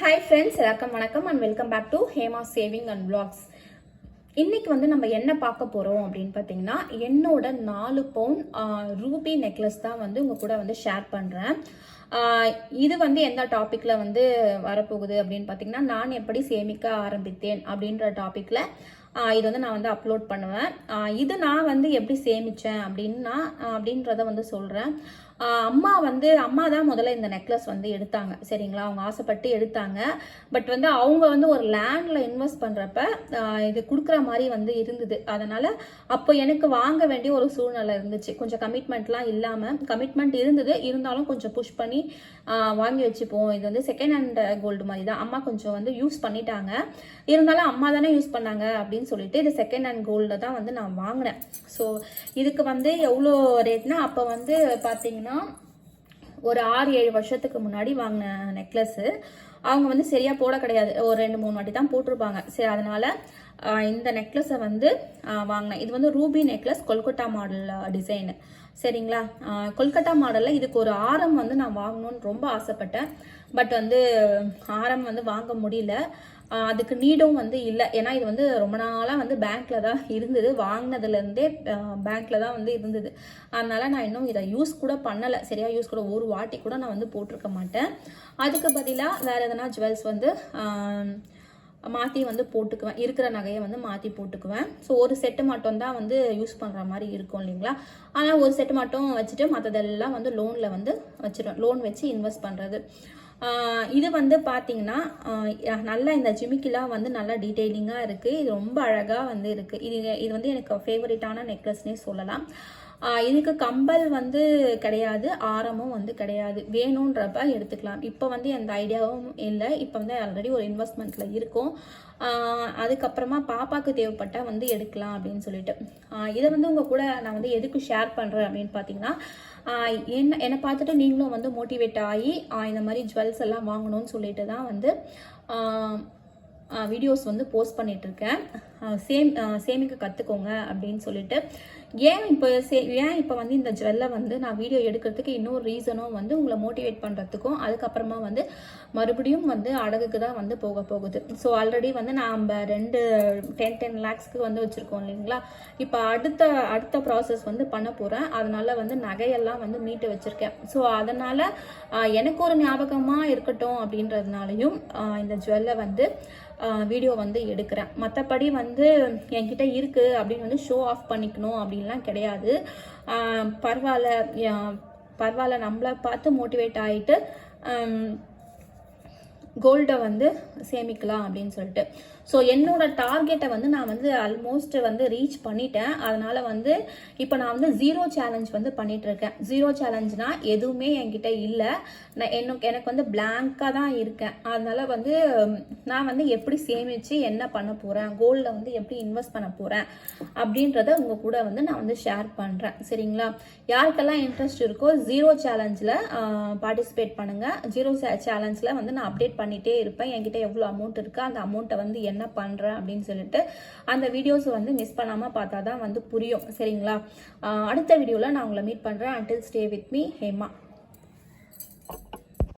Hi friends எல்லாருக்கும் வணக்கம் and welcome back to Hema saving and blogs இன்னைக்கு வந்து நம்ம என்ன பார்க்க போகிறோம் அப்படின்னு பார்த்தீங்கன்னா என்னோட நாலு பவுன் ரூபி நெக்லஸ் தான் வந்து உங்கள் கூட வந்து ஷேர் பண்ணுறேன் இது வந்து எந்த டாப்பிக்கில் வந்து வரப்போகுது அப்படின்னு பார்த்தீங்கன்னா நான் எப்படி சேமிக்க ஆரம்பித்தேன் அப்படின்ற டாப்பிக்கில் இது வந்து நான் வந்து அப்லோட் பண்ணுவேன். இது நான் வந்து எப்படி சேமித்தேன் அப்படின்னா அப்படின்றத வந்து சொல்கிறேன் அம்மா வந்து அம்மா தான் முதல்ல இந்த நெக்லஸ் வந்து எடுத்தாங்க. சரிங்களா? அவங்க ஆசைப்பட்டு எடுத்தாங்க. பட் வந்து அவங்க வந்து ஒரு லேண்டில் இன்வெஸ்ட் பண்ணுறப்ப இது கொடுக்குற மாதிரி வந்து இருந்தது. அதனால் அப்போ எனக்கு வாங்க வேண்டிய ஒரு சூழ்நிலை இருந்துச்சு. கொஞ்சம் கமிட்மெண்ட்லாம் இல்லாமல் கமிட்மெண்ட் இருந்தது. இருந்தாலும் கொஞ்சம் புஷ் பண்ணி வாங்கி வச்சுப்போம். இது வந்து செகண்ட் ஹேண்ட் கோல்டு மாதிரி தான். அம்மா கொஞ்சம் வந்து யூஸ் பண்ணிட்டாங்க. இருந்தாலும் அம்மா தானே யூஸ் பண்ணாங்க அப்படின்னு சொல்லிட்டு இது செகண்ட் ஹேண்ட் கோல்டில் தான் வந்து நான் வாங்கினேன். ஸோ இதுக்கு வந்து எவ்வளோ ரேட்னா அப்போ வந்து பார்த்தீங்கன்னா ஒரு ஆறு ஏழு வருஷத்துக்கு முன்னாடி வாங்கின நெக்லஸ்ஸு அவங்க வந்து சரியாக போட கிடையாது. ஒரு ரெண்டு மூணு வாட்டி தான் போட்டிருப்பாங்க. சரி அதனால் இந்த நெக்லஸை வந்து வாங்கினேன். இது வந்து ruby necklace Kolkata model design சரிங்களா? கொல்கட்டா மாடலில் இதுக்கு ஒரு ஆரம் வந்து நான் வாங்கணும்னு ரொம்ப ஆசைப்பட்டேன். பட் வந்து ஆரம் வந்து வாங்க முடியல. அதுக்கு நீடும் வந்து இல்லை. ஏன்னா இது வந்து ரொம்ப நாளாக வந்து பேங்க்கில் தான் இருந்தது. வாங்கினதுலேருந்தே பேங்க்கில் தான் வந்து இருந்தது. அதனால் நான் இன்னும் இதை யூஸ் கூட பண்ணலை. சரியாக யூஸ் கூட ஒரு வாட்டி கூட நான் வந்து போட்டிருக்க மாட்டேன். அதுக்கு பதிலாக வேறு எதனா ஜுவல்ஸ் வந்து மாற்றி வந்து போட்டுக்குவேன். இருக்கிற நகையை வந்து மாற்றி போட்டுக்குவேன். ஸோ ஒரு செட்டு மட்டும் தான் வந்து யூஸ் பண்ணுற மாதிரி இருக்கும் இல்லைங்களா? ஆனால் ஒரு செட்டு மட்டும் வச்சுட்டு மற்றதெல்லாம் வந்து லோனில் வந்து வச்சிருவேன். லோன் வச்சு இன்வெஸ்ட் பண்ணுறது இது வந்து பார்த்தீங்கன்னா நல்லா இந்த ஜிமிக்கிலாம் வந்து நல்லா டீட்டெயிலிங்காக இருக்குது இது ரொம்ப அழகாக வந்து இருக்குது இது இது வந்து எனக்கு ஃபேவரட்டான நெக்லஸ்னே சொல்லலாம். இதுக்கு கம்பல் வந்து கிடையாது ஆரமும் வந்து கிடையாது. வேணுன்றப்ப எடுத்துக்கலாம். இப்போ வந்து எந்த ஐடியாவும் இல்லை. இப்போ வந்து ஆல்ரெடி ஒரு இன்வெஸ்ட்மெண்ட்டில் இருக்கும். அதுக்கப்புறமா பாப்பாக்கு தேவைப்பட்டால் வந்து எடுக்கலாம் அப்படின்னு சொல்லிட்டு. இதை வந்து உங்கள் கூட நான் வந்து எதுக்கு ஷேர் பண்ணுறேன் அப்படின்னு பார்த்தீங்கன்னா என்ன என்னை பார்த்துட்டு நீங்களும் வந்து மோட்டிவேட் ஆகி இந்த மாதிரி ஜுவல்ஸ் எல்லாம் வாங்கணும்னு சொல்லிட்டு தான் வந்து வீடியோஸ் வந்து போஸ்ட் பண்ணிகிட்ருக்கேன் இருக்கேன். சேம் சேமிக்க கற்றுக்கோங்க அப்படின்னு சொல்லிட்டு. ஏன் இப்போ சே ஏன் இப்போ வந்து இந்த ஜுவல்லை வந்து நான் வீடியோ எடுக்கிறதுக்கு இன்னொரு ரீசனும் வந்து உங்களை மோட்டிவேட் பண்ணுறதுக்கும் அதுக்கப்புறமா வந்து மறுபடியும் வந்து அடகுக்கு தான் வந்து போக போகுது. ஸோ ஆல்ரெடி வந்து நம்ம ரெண்டு டென் டென் லேக்ஸ்க்கு வந்து வச்சுருக்கோம் இல்லைங்களா? இப்போ அடுத்த அடுத்த ப்ராசஸ் வந்து பண்ண போகிறேன் அதனால் வந்து நகையெல்லாம் வந்து மீட்டு வச்சுருக்கேன். ஸோ அதனால் எனக்கு ஒரு ஞாபகமாக இருக்கட்டும் அப்படின்றதுனாலையும் இந்த ஜுவல்லை வந்து வீடியோ வந்து எடுக்கிறேன். மற்றபடி வந்து என்கிட்ட இருக்குது அப்படின்னு வந்து ஷோ ஆஃப் பண்ணிக்கணும் அப்படின்லாம் கிடையாது. பரவாயில்ல பரவாயில்ல. நம்மளை பார்த்து மோட்டிவேட் ஆகிட்டு கோல்டை வந்து சேமிக்கலாம் அப்படின்னு சொல்லிட்டு. ஸோ என்னோட டார்கெட்டை வந்து நான் வந்து ஆல்மோஸ்ட் வந்து ரீச் பண்ணிட்டேன். அதனால வந்து இப்போ நான் வந்து ஜீரோ சேலஞ்ச் வந்து பண்ணிட்டு இருக்கேன் ஜீரோ சேலஞ்ச்னா எதுவுமே என்கிட்ட இல்லை. நான் எனக்கு எனக்கு வந்து பிளாங்காக தான் இருக்கேன். அதனால வந்து நான் வந்து எப்படி சேமிச்சு என்ன பண்ண போகிறேன் கோல்டில் வந்து எப்படி இன்வெஸ்ட் பண்ண போகிறேன் அப்படின்றத உங்கள் கூட வந்து நான் வந்து ஷேர் பண்ணுறேன் சரிங்களா? யாருக்கெல்லாம் இன்ட்ரெஸ்ட் இருக்கோ ஜீரோ சேலஞ்சில் பார்ட்டிசிபேட் பண்ணுங்கள் ஜீரோ சேலஞ்சில் வந்து நான் அப்டேட் பண்ணிகிட்டே இருப்பேன். என்கிட்ட எவ்வளோ அமௌண்ட் இருக்குது அந்த அமௌண்ட்டை வந்து என்ன பண்ணுறேன் அப்படின்னு சொல்லிட்டு அந்த வீடியோஸ் வந்து மிஸ் பண்ணாமல் பார்த்தா தான் வந்து புரியும். சரிங்களா? அடுத்த வீடியோவில் நான் உங்களை மீட் பண்ணுறேன் until stay with me Hema.